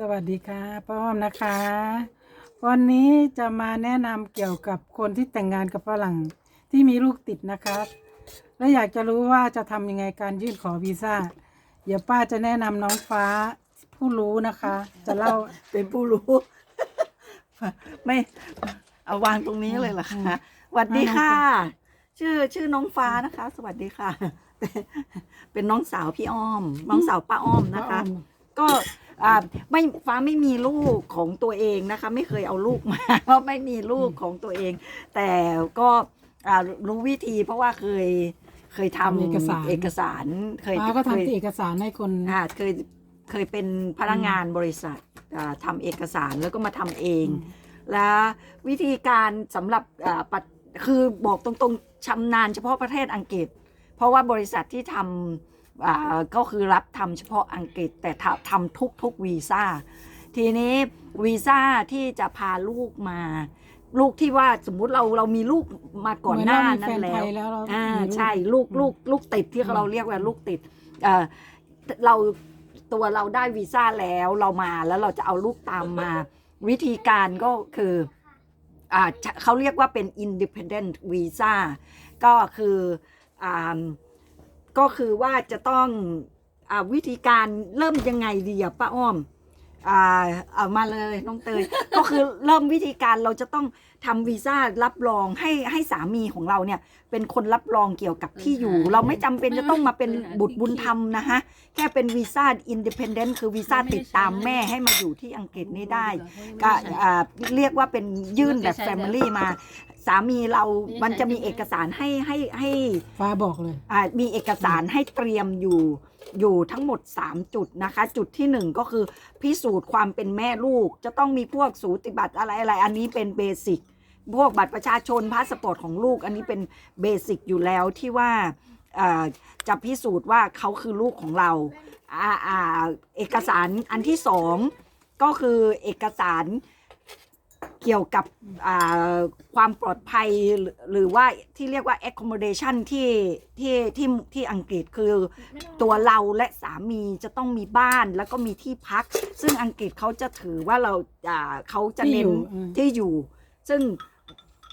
สวัสดีค่ะป้าอ้อมนะคะ วันนี้จะมาแนะนำเกี่ยวกับคนที่แต่งงานกับฝรั่งที่มีลูกติดนะครับและอยากจะรู้ว่าจะทำยังไงการยื่นขอวีซ่าเดี๋ยวป้าจะแนะนำน้องฟ้าผู้รู้นะคะ จะเล่า เป็นผู้รู้ ไม่เอาวางตรงนี้เลยเหรออืมคะสวัสดีน้องค่ะฟ้าชื่อชื่อน้องฟ้านะคะ สวัสดีค่ะ เป็นน้องสาวพี่อ้อม น้องสาวป้าอ้อมนะคะ ก็ อ่าไม่ฟ้าไม่มีลูกของตัวเองนะคะ ไม่เคยเอาลูกมาเพราะไม่มีลูกของตัวเอง แต่ก็อ่ารู้วิธีเพราะว่าเคยเคยทำทำเอกสาร เอกสารเคยป้าก็เคยทำเอกสารให้คน อ่าเคยเคยเป็นพนักงานบริษัทอ่าทำเอกสารแล้วก็มาทำเอง แล้ววิธีการสำหรับอ่าปัดคือบอกตรงๆชำนาญเฉพาะประเทศอังกฤษ เพราะว่าบริษัทที่ทำอ่า ก็คือรับทำเฉพาะอังกฤษแต่ทำทำทุกทุกวีซ่า ทีนี้วีซ่าที่จะพาลูกมา ลูกที่ว่าสมมุติเราเรามีลูกมาก่อนหน้านั้นเหมือแล้เราวมีฟนไทยแล้วเราอ่ามีลูกใช่ลูกอืมลูกลูกติดที่อืมเราเรียกว่าลูกติดเอ่อเราตัวเราได้วีซ่าแล้วเรามาแล้วเราจะเอาลูกตามมา วิธีการก็คืออ่าเขาเรียกว่าเป็น independent visa ก็คืออ่า ก็คือว่าจะต้องอวิธีการเริ่มยังไงดีอะป้าอ้อม อ่าเอามาเลยน้องเตย ก็คือเริ่มวิธีการเราจะต้องทำวีซ่ารับรองให้ให้สามีของเราเนี่ย เป็นคนรับรองเกี่ยวกับที่อยู่ เราไม่จำเป็นจะต้องมาเป็นบุตรบุญธรรมนะฮะ แค่เป็นวีซ่าอินดิเพนเดนต์คือวีซ่าติดตามแม่ให้มาอยู่ที่อังกฤษนี่ได้ ก็อ่าเรียกว่าเป็นยื่นแบบแฟมิลี่มา สามีเรา มันจะมีเอกสารให้ให้ให้ฟ้าบอกเลย อ่ามีเอกสารให้เตรียมอยู่ อยู่ทั้งหมด 3 จุดนะคะ จุดที่ 1 ก็คือพิสูจน์ความเป็นแม่ลูก จะต้องมีพวกสูติบัตรอะไรอะไร อันนี้เป็นเบสิกพวกบัตรประชาชนพาสปอร์ตของลูก อันนี้เป็นเบสิกอยู่แล้วที่ว่าจะพิสูจน์ว่าเขาคือลูกของเราอ่าอ่าเอกสารอันที่สองก็คือเอกสาร เกี่ยวกับอ่าความปลอดภัยหรือหรือว่าที่เรียกว่า accommodation ที่ที่ที่ที่อังกฤษคือตัวเราและสามีจะต้องมีบ้านแล้วก็มีที่พัก ซึ่งอังกฤษเขาจะถือว่าเราอ่าเขาจะเน้นที่อยู่อืมที่อยู่ ซึ่ง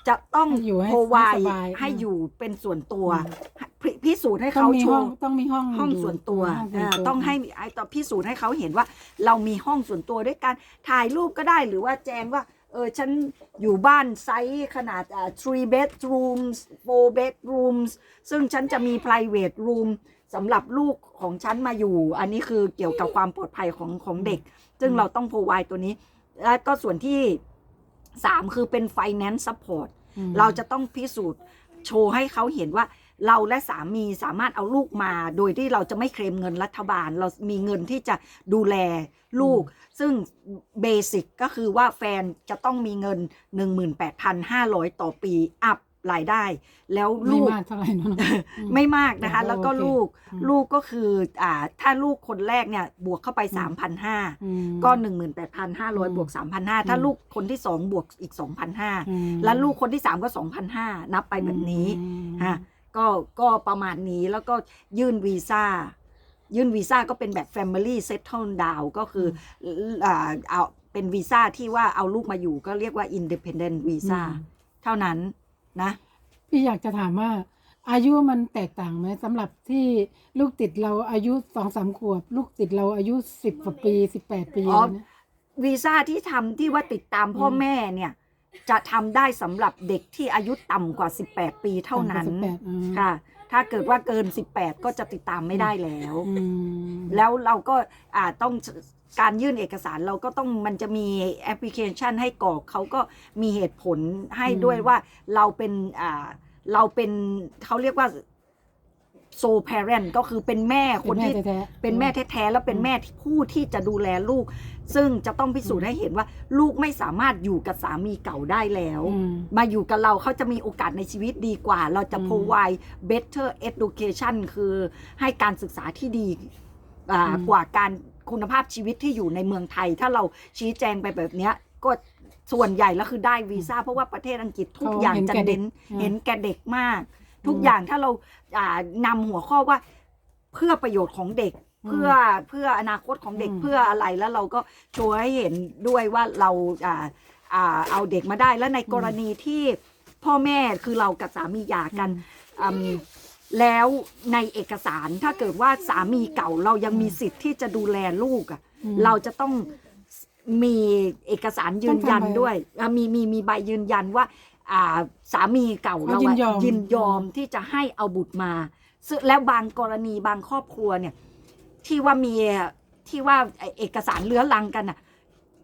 จะต้องให้อยู่ให้โพวายให้สบายให้อืมอยู่เป็นส่วนตัวอืมพิพิสูจน์ให้ต้อเขางมีโชห้องว์ต้องมีห้องห้องยู่ส่วนตัวห้องส่วนอ่าตัวต้องให้ไอ้ต่อพิสูจน์ให้เขาเห็นว่า เรามีห้องส่วนตัวด้วยการถ่ายรูปก็ได้หรือว่าแจ้งว่า เออฉันอยู่บ้านไซส์ขนาดอ่า three bedrooms four bedrooms ซึ่งฉันจะมี private room สำหรับลูกของฉันมาอยู่ อันนี้คือเกี่ยวกับความปลอดภัยของของเด็ก ซึ่งเราต้อง provide ตัวนี้ แล้วก็ส่วนที่3คือเป็น finance support อืมเราจะต้องพิสูจน์โชว์ให้เขาเห็นว่า เราและสามีสามารถเอาลูกมา โดยที่เราจะไม่เคลมเงินรัฐบาล เรามีเงินที่จะดูแลลูก ซึ่งเบสิกก็คือว่าแฟนจะต้องมีเงิน 18,500 ต่อปีอัพรายได้ แล้วไม่ลูกมากเท่าไหร่เนอะไม่มากนะคะแต่ก็แล้วก็โอเคลูกอืมลูกก็คืออ่าถ้าลูกคนแรกเนี่ยบวกเข้าไปอืม3,500อืมก็อื18,500มบวก 3,500 ถ้าอืมลูกคนที่ 2 บวกอีก 2,500อืมแล้วลูกคนที่ 3 ก็ 2,500 นับไปแบบนี้อืมฮะ ก็ก็ประมาณนี้แล้วก็ยื่นวีซ่า ยื่นวีซ่าก็เป็นแบบ Family Settle Down ก็คืออ่าเอาเป็นวีซ่าที่ว่าเอาลูกมาอยู่ก็เรียกว่า Independent Visa อืมเท่านั้นนะ พี่อยากจะถามว่า อายุมันแตกต่างไหมสำหรับที่ลูกติดเราอายุสองสามขวบ ลูกติดเราอายุสิบกว่าปีสิบแปดปีอ๋ออะไรเนี่ยวีซ่าที่ทำที่ว่าติดตามพ่ออมแม่เนี่ย จะทำได้สำหรับเด็กที่อายุต่ำกว่า 18 ปีเท่านั้นต่ำกว่า18อืมค่ะ ถ้าเกิดว่าเกิน 18 ก็จะติดตามไม่ได้แล้วอืมแล้วเราก็อ่าต้องการยื่นเอกสารเราก็ต้องมันจะมีแอปพลิเคชันให้กรอกเขาก็มีเหตุผลให้อืมด้วยว่าเราเป็นอ่าเราเป็นเขาเรียกว่า โซ parent ก็คือเป็นแม่คเป็นนแม่ที่แท้ๆ เป็นแม่แท้ๆแล้วเป็นแม่ที่ผู้ที่จะดูแลลูก ซึ่งจะต้องพิสูจน์ให้เห็นว่า ลูกไม่สามารถอยู่กับสามีเก่าได้แล้ว อืม มาอยู่กับเราเขาจะมีโอกาสในชีวิตดีกว่า เราจะ อืม provide better education คือให้การศึกษาที่ดีอ่าอืม กว่าการคุณภาพชีวิตที่อยู่ในเมืองไทย ถ้าเราชี้แจงไปแบบเนี้ยก็ส่วนใหญ่แล้วคือได้วีซ่าเพราะว่าประเทศอังกฤษทุกเขาอย่างเห็นจะแก่เด็เน้กนอืมเห็นแก่เด็กมาก ทุกอืมอย่างถ้าเราอ่านำหัวข้อว่าเพื่อประโยชน์ของเด็ก เพื่อเพื่ออนาคตของเด็กอืมเพื่ออะไรแล้วเราก็โชว์ให้เห็นด้วยว่าเราอ่าอ่าเอาเด็กมาได้แล้วในกรณีที่พ่อแม่คือเรากับสามีหย่ากันอืมแล้วในเอกสารถ้าเกิดว่าสามีเก่าเรายังมีสิทธิ์ที่จะดูแลลูกอะอืมเราจะต้องมีเอกสารยืนยันต้องทำใบด้วยอะมีมีมีใบยืนยันว่า อ่าสามีเก่าเขาเรายิอะนยอมยินยอมที่จะให้เอาบุตรมาซึ่งแล้วบางกรณีบางครอบครัวเนี่ย ที่ว่ามีที่ว่าเอกสารเลื้อรังกันน่ะ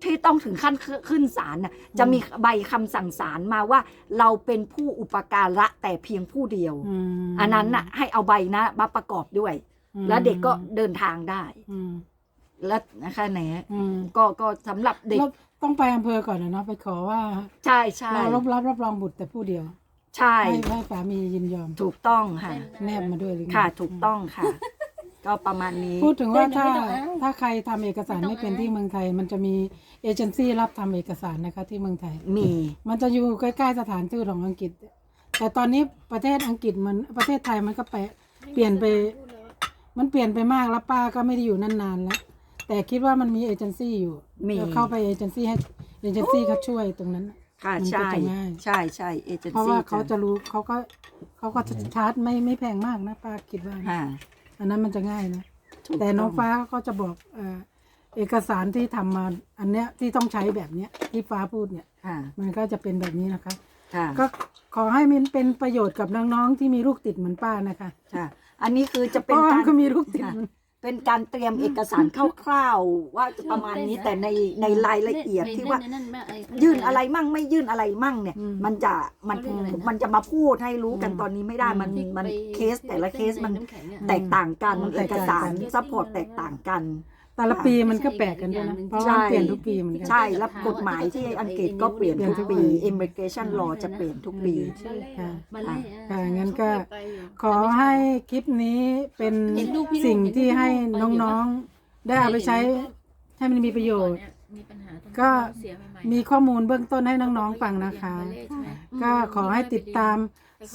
ที่ต้องถึงขั้นขึ้นศาลน่ะจะมีใบคำสั่งศาลมาว่า เราเป็นผู้อุปการะแต่เพียงผู้เดียวอืมอันนั้นน่ะให้เอาใบนะมาประกอบด้วย อืมแล้วเด็กก็เดินทางได้ อืมแล้วนะคะแหนอืมก็ก็สำหรับเด็ก แล้ว ต้องไปอำเภอก่อนนะเนาะไปขอว่าใช่ใช่เรารับรับรับรองบุตรแต่ผู้เดียว ใช่ให้ให้สามียินยอม ถูกต้องค่ะ แนบมาด้วยหรือไงค่ะ ถูกต้องค่ะ ก็ประมาณนี้ พูดถึงว่าถ้าไม่ต้องอ้างถ้าใครทำเอกสารไม่ต้องไม่เป็นอ้างที่เมืองไทย มันจะมีเอเจนซี่รับทำเอกสารนะคะที่เมืองไทย มี มันจะอยู่ใกล้ๆสถานทูตของอังกฤษ แต่ตอนนี้ประเทศอังกฤษมันประเทศไทยมันก็ไปเปลี่ยนไป มันเปลี่ยนไปมากแล้วป้าก็ไม่ได้อยู่นานๆแล้ว แต่คิดว่ามันมีเอเจนซี่อยู่มีเดี๋ยวเข้าไปเอเจนซี่ให้เอเจนซี่เขาช่วยตรงนั้นค่ะมันก็ใช่จะง่าย ใช่ใช่เอเจนซี่เพราะว่าเขาจะรู้เขาก็เขาก็จะชาร์จไม่ไม่แพงมากนะป้าคิดว่านะค่ะอันนั้นมันจะง่ายนะ ถูกแต่น้องต้ฟ้าก็จะบอกเอ่อเอกสารที่ทำมาอันเนี้ยที่ต้องใช้แบบเนี้ยที่ฟ้าพูดเนี่ย ค่ะมันก็จะเป็นแบบนี้นะคะ ค่ะก็ขอให้มันเป็นประโยชน์กับน้องๆที่มีลูกติดเหมือนป้านะคะค่ะ อันนี้คือจะเพเป็นราะว่าการ ก็มีลูกติดค่ะเหมือน เป็นการเตรียมเอกสารคร่าวๆ ว่าจะประมาณนี้แต่ในในรายละเอียดที่ว่า ยื่นอะไรมั่งไม่ยื่นอะไรมั่งเนี่ย มันจะมันเขาเรียกอะไรนะมันจะมาพูดให้รู้กันตอนนี้ไม่ได้มันมันเคสแต่ละเคสมันแตกต่างกันมันแตเอกกต่างสารกันซัพพอร์ตแตกต่างกัน แต่ละปีมันก็แปลกกันด้วยนะ เพราะว่ามันเปลี่ยนทุกปีเหมือนกัน ใช่ แล้วกฎหมายที่อังกฤษก็เปลี่ยนทุกปี immigration law จะเปลี่ยนทุกปีค่ะมาไล่ค่ะงั้นก็ขอให้คลิปนี้เป็นสิ่งที่ให้น้องๆ ได้เอาไปใช้ให้มันมีประโยชน์มีปัญหาตรงก็เสียใหม่มีข้อมูลเบื้องต้นให้น้องๆ ฟังนะคะ ก็ขอให้ติดตาม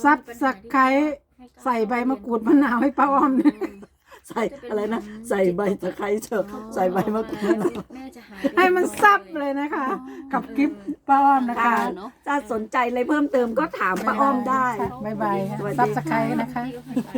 ซับสไครใส่ใบมะกรูดมะนาวให้ป้าอ้อมเนี่ย ใส่อะไรนะ ใส่ใบตะไคร้เถอะใส่ใบมะกรูดมะนาวแม่จะหาให้มันซับเลยนะคะ กับคลิปป้าอ้อมนะคะเนาะถ้าสนใจอะไรเพิ่มเติมก็ถามป้าอ้อมได้ บ๊ายบายสวัสดีซับสไครนะคะพี่ก็ให้ไป